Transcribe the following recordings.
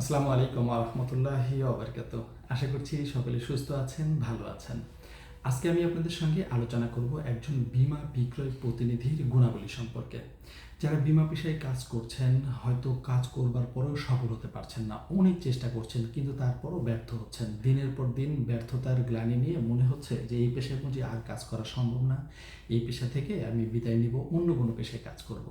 আসসালামু আলাইকুম রহমতুল্লাহি ওবরকাত আশা করছি সকলে সুস্থ আছেন ভালো আছেন। আজকে আমি আপনাদের সঙ্গে আলোচনা করব একজন বিমা বিক্রয় প্রতিনিধির গুণাবলী সম্পর্কে। যারা বিমা পেশায় কাজ করছেন, হয়তো কাজ করবার পরেও সফল হতে পারছেন না। অনেক চেষ্টা করছেন, কিন্তু তারপরও ব্যর্থ হচ্ছেন। দিনের পর দিন ব্যর্থতার গ্লানি নিয়ে মনে হচ্ছে যে, এই পেশায় বুঝি আর কাজ করা সম্ভব না। এই পেশা থেকে আমি বিদায় নিব, অন্য কোনো পেশায় কাজ করব।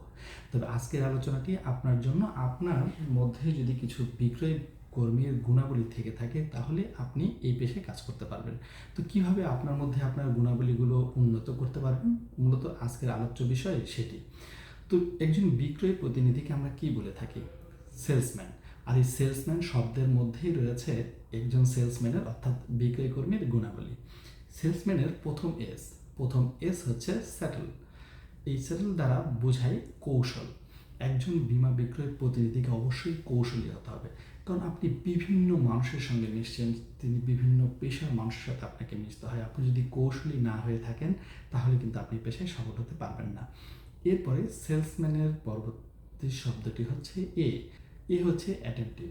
তবে আজকের আলোচনাটি আপনার জন্য। আপনার মধ্যে যদি কিছু বিক্রয় কর্মীর গুণাবলী থেকে থাকে, তাহলে আপনি এই পেশায় কাজ করতে পারবেন। তো কীভাবে আপনার মধ্যে আপনার গুণাবলীগুলো উন্নত করতে পারবেন? মূলত আজকের আলোচ্য বিষয় সেটি। তো একজন বিক্রয় প্রতিনিধিকে আমরা কি বলে থাকি? সেলসম্যান। আর এই সেলসম্যান শব্দের মধ্যেই রয়েছে একজন সেলসম্যানের, অর্থাৎ বিক্রয় কর্মীর গুণাবলী। সেলসম্যানের প্রথম এস প্রথম এস হচ্ছে সেটেল এই সেটেল দ্বারা বোঝায় কৌশল। একজন বীমা বিক্রয়ের প্রতিনিধিকে অবশ্যই কৌশলী হতে হবে। কারণ আপনি বিভিন্ন মানুষের সঙ্গে মিশছেন, তিনি বিভিন্ন পেশার মানুষের সাথে আপনাকে মিশতে হয়। আপনি যদি কৌশলী না হয়ে থাকেন, তাহলে কিন্তু আপনি পেশায় সফল হতে পারবেন না। এরপরে সেলসম্যানের পরবর্তী শব্দটি হচ্ছে এ। এ হচ্ছে অ্যাটেন্টিভ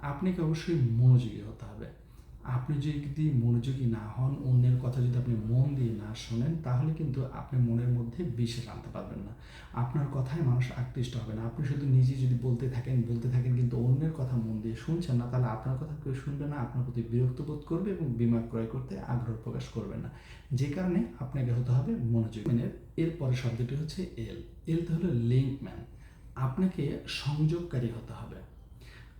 আপনাকে অবশ্যই মনোযোগী হতে হবে। আপনি যদি মনোযোগী না হন, অন্যের কথা যদি আপনি মন দিয়ে না শোনেন, তাহলে কিন্তু আপনি মনের মধ্যে বিশেষ আনতে পারবেন না। আপনার কথায় মানুষ আকৃষ্ট হবে না। আপনি শুধু নিজে যদি বলতে থাকেন বলতে থাকেন কিন্তু অন্যের কথা মন দিয়ে শুনছেন না, তাহলে আপনার কথা কেউ শুনবে না। আপনার প্রতি বিরক্ত বোধ করবে এবং বিমা ক্রয় করতে আগ্রহ প্রকাশ করবে না। যে কারণে আপনাকে হতে হবে মনোযোগী। মানে এরপরে শব্দটি হচ্ছে এল। এলতে হলো লিঙ্কম্যান আপনাকে সংযোগকারী হতে হবে।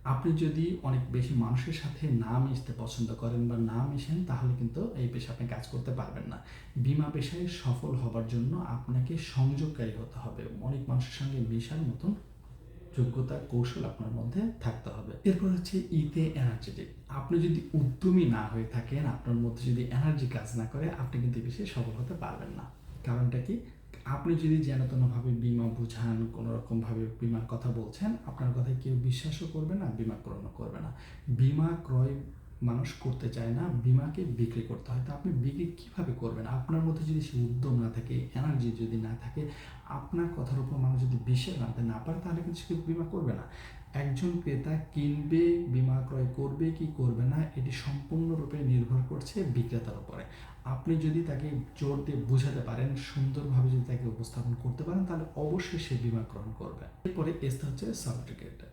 আপনি যদি অনেক বেশি মানুষের সাথে না মিশতে পছন্দ করেন বা না মিশেন, তাহলে কিন্তু এই পেশা আপনি কাজ করতে পারবেন না। বিমা পেশায় সফল হবার জন্য আপনাকে সংযোগকারী হতে হবে। অনেক মানুষের সঙ্গে মেশার মতন যোগ্যতা, কৌশল আপনার মধ্যে থাকতে হবে। এরপর হচ্ছে ইতে এনার্জেটিক আপনি যদি উদ্যমী না হয়ে থাকেন, আপনার মধ্যে যদি এনার্জি কাজ না করে, আপনি কিন্তু এই পেশায় সফল হতে পারবেন না। কারণটা কি? আপনি যদি যেনতনভাবে বিমা বোঝান কোনো রকমভাবে বিমার কথা বলছেন, আপনার কথায় কেউ বিশ্বাসও করবে না, বিমা ক্রয়ও করবে না। বিমা ক্রয় মানুষ করতে চায় না, বিমাকে বিক্রি করতে হয়। তো আপনি বিক্রি কীভাবে করবেন? আপনার মধ্যে যদি সে উদ্যম না থাকে এনার্জি যদি না থাকে, আপনার কথার উপর মানুষ যদি বিশ্বাস আনতে না পারে, তাহলে কিন্তু সে বিমা করবে না। একজন ক্রেতা কিনবে, বিমা ক্রয় করবে কি করবে না, এটি সম্পূর্ণরূপে নির্ভর করছে বিক্রেতার উপরে। আপনি যদি তাকে জোর দিয়ে বোঝাতে পারেন, সুন্দরভাবে যদি তাকে উপস্থাপন করতে পারেন, তাহলে অবশ্যই সে বিমা গ্রহণ করবে। এরপরে এসতে হচ্ছে সাবস্টিকেটেড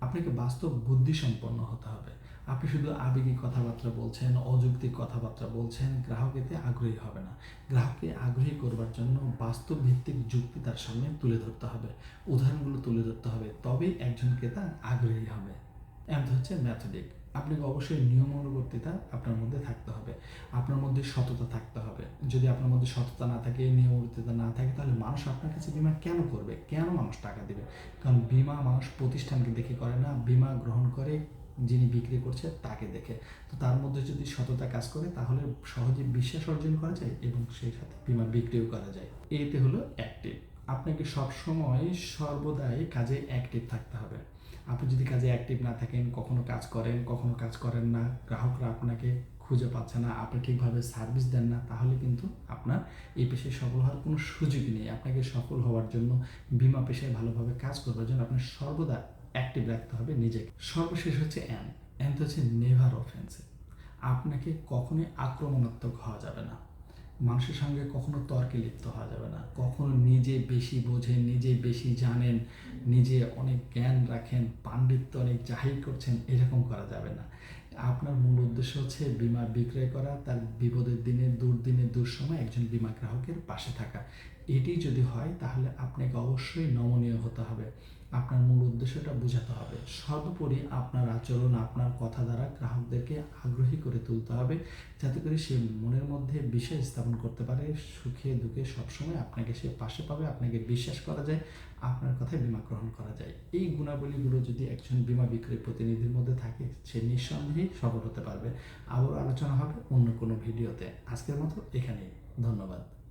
আপনাকে বাস্তব বুদ্ধি সম্পন্ন হতে হবে। আপনি শুধু আবেগিক কথাবার্তা বলছেন, অযৌক্তিক কথাবার্তা বলছেন, গ্রাহক এতে আগ্রহী হবে না। গ্রাহককে আগ্রহী করবার জন্য বাস্তব ভিত্তিক যুক্তি তার সামনে তুলে ধরতে হবে। উদাহরণগুলো তুলে ধরতে হবে, তবেই একজন ক্রেতা আগ্রহী হবে। এমন হচ্ছে ম্যাথডিক আপনাকে অবশ্যই নিয়মানুবর্তিতা আপনার মধ্যে থাকতে হবে। আপনার মধ্যে সততা থাকতে হবে। যদি আপনার মধ্যে সততা না থাকে নিয়মানুবর্তিতা না থাকে, তাহলে মানুষ আপনার কাছে বিমা কেন করবে? কেন মানুষ টাকা দেবে? কারণ বিমা মানুষ প্রতিষ্ঠানকে দেখে করে না। বিমা গ্রহণ করে যিনি বিক্রি করছে তাকে দেখে। তো তার মধ্যে যদি সততা কাজ করে, তাহলে সহজে বিশ্বাস অর্জন করা যায় এবং সেই সাথে বিমা বিক্রিও করা যায়। এতে হলো অ্যাক্টিভ আপনাকে সবসময় সর্বদাই কাজে অ্যাক্টিভ থাকতে হবে। আপনি যদি কাজে অ্যাক্টিভ না থাকেন, কখনো কাজ করেন, কখনো কাজ করেন না, গ্রাহকরা আপনাকে খুঁজে পাচ্ছে না, আপনি ঠিকভাবে সার্ভিস দেন না, তাহলে কিন্তু আপনার এই পেশায় সফল হওয়ার কোনো সুযোগই নেই। আপনাকে সফল হওয়ার জন্য বিমা পেশায় ভালোভাবে কাজ করবার জন্য আপনার সর্বদা অ্যাক্টিভ রাখতে হবে নিজেকে। সর্বশেষ হচ্ছে অ্যান অ্যান তো হচ্ছে নেভার অফেন্সিভ আপনাকে কখনোই আক্রমণাত্মক হওয়া যাবে না। মানুষের সঙ্গে কখনো তর্কে লিপ্ত হওয়া যাবে না। কখনো নিজে বেশি বোঝেন, নিজে বেশি জানেন, নিজে অনেক জ্ঞান রাখেন, পাণ্ডিত্য অনেক জাহির করছেন, এরকম করা যাবে না। আপনার মূল উদ্দেশ্য হচ্ছে বিমা বিক্রয় করা, তার বিপদের দিনে, দুর্দিনে, দুঃসময় একজন বিমা গ্রাহকের পাশে থাকা। এটি যদি হয়, তাহলে আপনাকে অবশ্যই নমনীয় হতে হবে। আপনার মূল উদ্দেশ্যটা বোঝাতে হবে। সর্বোপরি আপনার আচরণ, আপনার কথা দ্বারা গ্রাহকদেরকে আগ্রহী করে তুলতে হবে, যাতে করে সে মনের মধ্যে বিশ্বাস স্থাপন করতে পারে, সুখে দুঃখে সবসময় আপনাকে সে পাশে পাবে, আপনাকে বিশ্বাস করা যায়, আপনার কথায় বিমা গ্রহণ করা যায়। এই গুণাবলীগুলো যদি একজন বিমা বিক্রয় প্রতিনিধির মধ্যে থাকে, সে নিঃসন্দেহেই সফল হতে পারবে। আবারও আলোচনা হবে অন্য কোনো ভিডিওতে। আজকের মতো এখানেই। ধন্যবাদ।